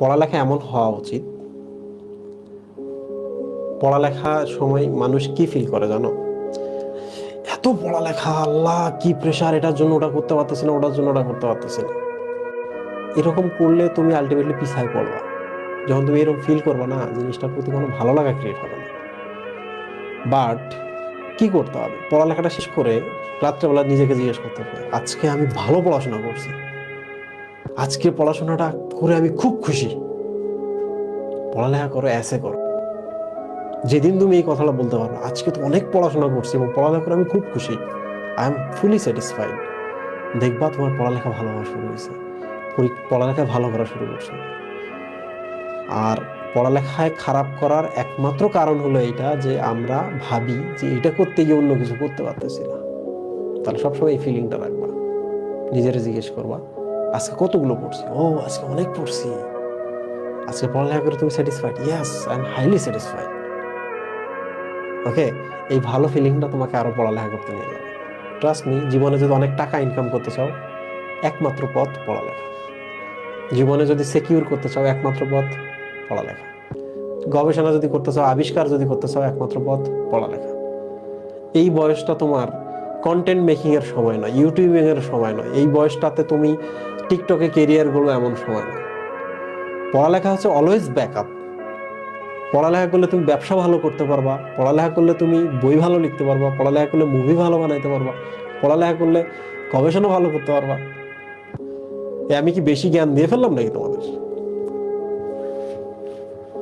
পড়ালেখা এমন হওয়া উচিত। পড়ালেখার সময় মানুষ কি ফিল করে জানো? এত পড়ালেখা, আল্লাহ, কি প্রেশার এটার জন্য ওটা করতে পারতেছি না, ওটার জন্য ওটা করতে পারতেছি না। এরকম করলে তুমি আলটিমেটলি পিছায় পড়বা। যখন তুমি এরকম ফিল করবে, না, জিনিসটার প্রতি কোনো ভালো লাগা ক্রিয়েট হবে না। বাট কি করতে হবে? পড়ালেখাটা শেষ করে রাত্রেবেলা নিজেকে জিজ্ঞেস করতে হবে, আজকে আমি ভালো পড়াশোনা করছি। আজকে পড়াশোনাটা করে আমি খুব খুশি। পড়ালেখা করো অ্যাসে করো। যেদিন তুমি এই কথাটা বলতে পারো, আজকে তো অনেক পড়াশোনা করছি এবং পড়ালেখা করে আমি খুব খুশি। আই এম ফুলি স্যাটিসফাইড দেখবা তোমার পড়ালেখা ভালো হওয়া শুরু হয়েছে। পড়ালেখা ভালো করা শুরু করছে। আর পড়ালেখায় খারাপ করার একমাত্র কারণ হলো এটা যে আমরা ভাবি যে এটা করতে গিয়ে অন্য কিছু করতে পারতেছি না। তাহলে সবসময় এই ফিলিংটা রাখবা। নিজের জিজ্ঞেস করবা আজকে কতগুলো পড়ছি? ও, আজকে অনেক পড়ছি। আজকে পড়ালেখা করে তুমি satisfied yes I am highly satisfied okay এই ভালো ফিলিংটা তোমাকে আরও পড়ালেখা করতে নিয়ে যাবে। ট্রাস্ট মি জীবনে যদি অনেক টাকা ইনকাম করতে চাও, একমাত্র পথ পড়ালেখা। জীবনে যদি সিকিউর করতে চাও, একমাত্র পথ পড়ালেখা। গবেষণা যদি করতে চাও, আবিষ্কার যদি করতে চাও, একমাত্র পথ পড়ালেখা। এই বয়সটা তোমার কন্টেন্ট মেকিংয়ের সময় নয় ইউটিউবিং এর সময় নয়। এই বয়সটাতে তুমি টিকটকে কেরিয়ারগুলো এমন সময় নয়। পড়ালেখা হচ্ছে অলওয়েজ ব্যাকআপ পড়ালেখা করলে তুমি ব্যবসা ভালো করতে পারবা, পড়ালেখা করলে তুমি বই ভালো লিখতে পারবা, পড়ালেখা করলে মুভি ভালো বানাইতে পারবা, পড়ালেখা করলে গবেষণা ভালো করতে পারবা। আমি কি বেশি জ্ঞান দিয়ে ফেললাম নাকি তোমাদের?